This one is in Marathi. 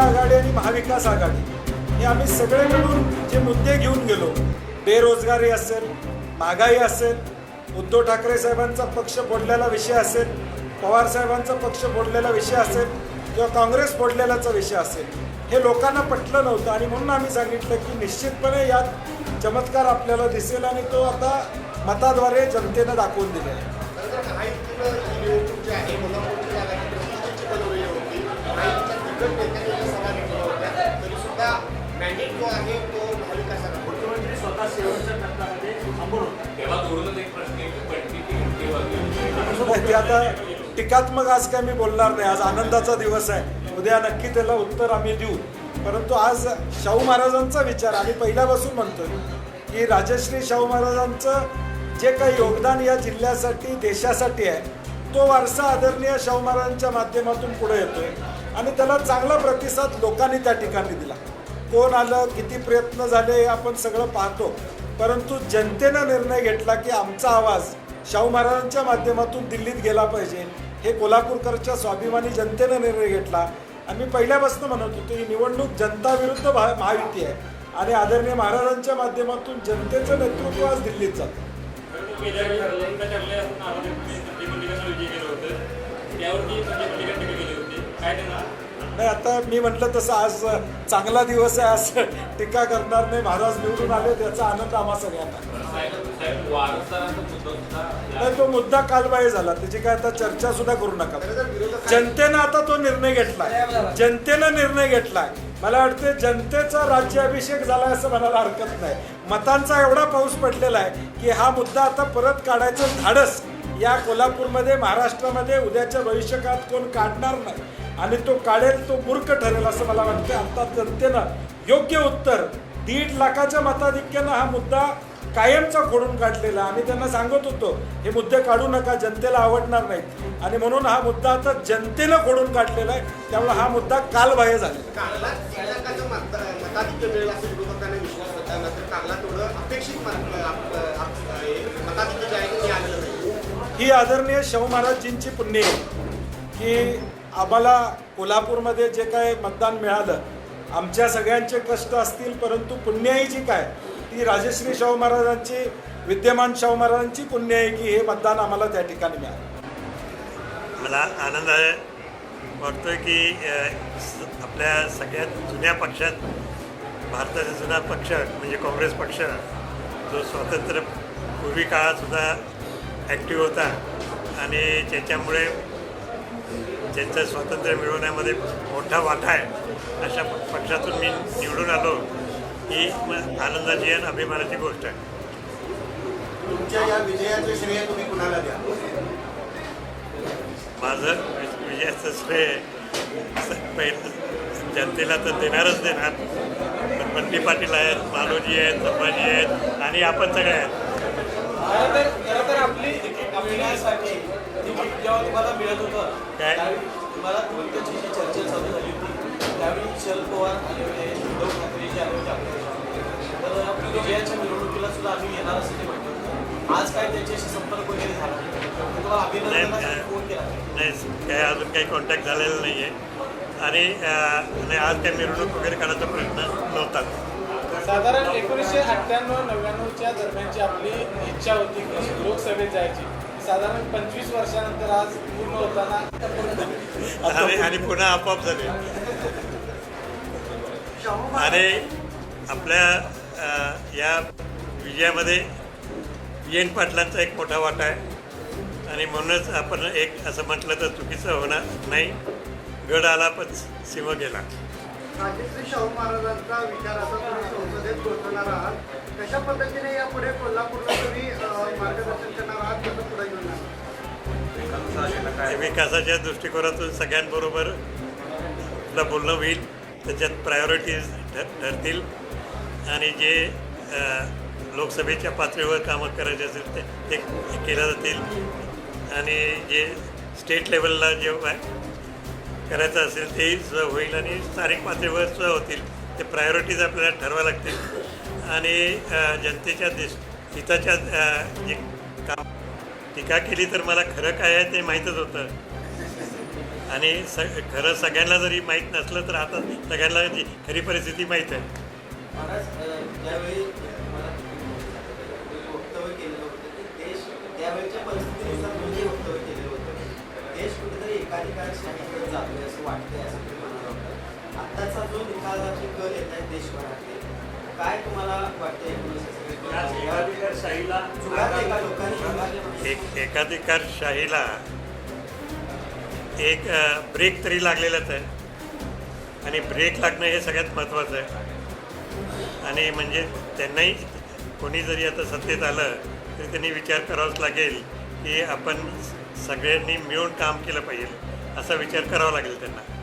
आघाडी आणि महाविकास आघाडी. हे आम्ही सगळे मिळून जे मुद्दे घेऊन गेलो बेरोजगारी असेल महागाई असेल उद्धव ठाकरे साहेबांचा पक्ष फोडलेला विषय असेल पवार साहेबांचा पक्ष फोडलेला विषय असेल किंवा काँग्रेस फोडलेलाचा विषय असेल हे लोकांना पटलं नव्हतं. आणि म्हणून आम्ही सांगितलं की निश्चितपणे यात चमत्कार आपल्याला दिसेल आणि तो आता मताद्वारे जनतेनं दाखवून दिलेला आहे. आहे गेली. आता टीकात्मक आज काय मी बोलणार नाही. आज आनंदाचा दिवस आहे. उद्या नक्की त्याला उत्तर आम्ही देऊ. परंतु आज शाहू महाराजांचा विचार आम्ही पहिल्यापासून म्हणतोय की राजश्री शाहू महाराजांचं जे काही योगदान या जिल्ह्यासाठी देशासाठी आहे तो वारसा आदरणीय शाहू महाराजांच्या माध्यमातून पुढे येतोय. आणि त्याला चांगला प्रतिसाद लोकांनी त्या ठिकाणी दिला. कोण आलं किती प्रयत्न झाले हे आपण सगळं पाहतो. परंतु जनतेनं निर्णय घेतला की आमचा आवाज शाहू महाराजांच्या माध्यमातून दिल्लीत गेला पाहिजे. हे कोल्हापूरकरच्या स्वाभिमानी जनतेनं निर्णय घेतला. आम्ही पहिल्यापासून म्हणत होतो ही निवडणूक जनता विरुद्ध भा- महायुती आहे. आणि आदरणीय महाराजांच्या माध्यमातून जनतेचं नेतृत्व आज दिल्लीत जातं. त्यावरती नाही आता मी म्हटलं तसं आज चांगला दिवस आहे असं टीका करणार नाही महाराज निवडून आले त्याचा आनंद आम्हा सगळ्यांना. नाही तो मुद्दा कालबाई झाला त्याची काय आता चर्चा सुद्धा करू नका. जनतेनं आता तो निर्णय घेतलाय. जनतेनं निर्णय घेतलाय. मला वाटते जनतेचा राज्याभिषेक झालाय असं म्हणायला हरकत नाही. मतांचा एवढा पाऊस पडलेला आहे की हा मुद्दा आता परत काढायचं धाडस. या कोल्हापूरमध्ये महाराष्ट्रामध्ये उद्याच्या भविष्यकाळात कोण काढणार नाही? आणि तो काढेल तो मूर्ख ठरेल असं मला वाटतं आता जनतेनं योग्य उत्तर दीड लाखाच्या मताधिक्यानं हा मुद्दा कायमचा खोडून काढलेला. आम्ही त्यांना सांगत होतो हे मुद्दे काढू नका जनतेला आवडणार नाहीत. आणि म्हणून हा मुद्दा आता जनतेनं खोडून काढलेला आहे. त्यामुळे हा मुद्दा कालबाह्य झालेला आहे. ही आदरणीय शाहू महाराजजींची पुण्य आहे की आम्हाला कोल्हापूरमध्ये जे काय मतदान मिळालं आमच्या सगळ्यांचे कष्ट असतील परंतु पुण्याई जी काय ती राजश्री शाहू महाराजांची विद्यमान शाहू महाराजांची पुण्य आहे की हे मतदान आम्हाला त्या ठिकाणी मिळालं. मला आनंद आहे वाटतोय की आपल्या सगळ्यात जुन्या पक्षात भारताचा जुना पक्ष म्हणजे काँग्रेस पक्ष जो स्वातंत्र्य पूर्वी काळातसुद्धा ॲक्टिव्ह होता आणि त्याच्यामुळे ज्यांचं स्वातंत्र्य मिळवण्यामध्ये मोठा वाटा आहे अशा पक्षातून मी निवडून आलो ही आनंदाची आणि अभिमानाची गोष्ट आहे. तुमच्या या विजयाचं श्रेय तुम्ही कुणाला द्या? माझं विजयाचं श्रेय पहिलं जनतेला तर देणारच देणार. पण बंटी पाटील आहेत मालोजी आहेत संभाजी आहेत आणि आपण सगळे आहेत खरं तर खरं तर आपली आपल्यासाठी तिकीट जेव्हा तुम्हाला मिळत होतं? त्यावेळी तुम्हाला तुमच्याची जी चर्चा चालू झाली होती? त्यावेळी शरद पवार आले होते उद्धव ठाकरे जे आले होते आपल्याकडे तर आपली विजयाच्या मिरवणुकीला सुद्धा आम्ही येणार असं ते म्हणतो आज काय त्यांच्याशी संपर्क वगैरे झाला तुम्हाला अभिनंदनासाठी फोन केला. नाही काय अजून काही कॉन्टॅक्ट झालेला नाही आहे आणि आज काही मिरवणूक वगैरे काढायचा प्रयत्न नव्हताच साधारण एकोणीसशे अठ्ठ्याण्णव नव्याण्णवच्या दरम्यानची आपली इच्छा होती की लोकसभेत जायची. साधारण पंचवीस वर्षानंतर आज पूर्ण होताना आणि आणि पुन्हा आपोआप झाले. आणि आपल्या या विजयामध्ये एन पाटलांचा एक मोठा वाटा आहे. आणि म्हणूनच आपण एक असं म्हटलं तर चुकीचं होणार नाही. गड आला पण सिंह गेला. राजश्री शाहू महाराजांचा विचार असा संसदेत पोहोचवणार आहात. कशा पद्धतीने यापुढे कोल्हापूरला तुम्ही मार्गदर्शन करणार आहात? कसं पुढे घेऊन विकासाच्या दृष्टिकोनातून सगळ्यांबरोबर आपलं बोलणं होईल. त्याच्यात प्रायोरिटीज ठरतील. आणि जे लोकसभेच्या पातळीवर कामं करायचे असेल ते ते जातील. आणि जे स्टेट लेवलला जे करायचं असेल तेही होईल आणि स्थानिक पातळीवर सुद्धा होतील. ते प्रायोरिटीज आपल्याला ठरवा लागतील. आणि जनतेच्या देश हिताच्या जे काम टीका केली तर मला खरं काय आहे ते माहीतच होतं. आणि स खरं सगळ्यांना जरी माहीत नसलं तर आता सगळ्यांना जी खरी परिस्थिती माहीत आहे. आत्ताचा जो निकालाचे कल येत आहे देशभरातले काय तुम्हाला जुगार एका जुगारले म्हणजे एक ब्रेक तरी लागलेलाच आहे. आणि ब्रेक लागणं हे सगळ्यात महत्त्वाचं आहे. आणि म्हणजे त्यांनाही कोणी जरी आता सत्तेत आलं तरी त्यांनी विचार करावाच लागेल की आपण सगळ्यांनी मिळून काम केलं पाहिजे असा विचार करावा लागेल त्यांना.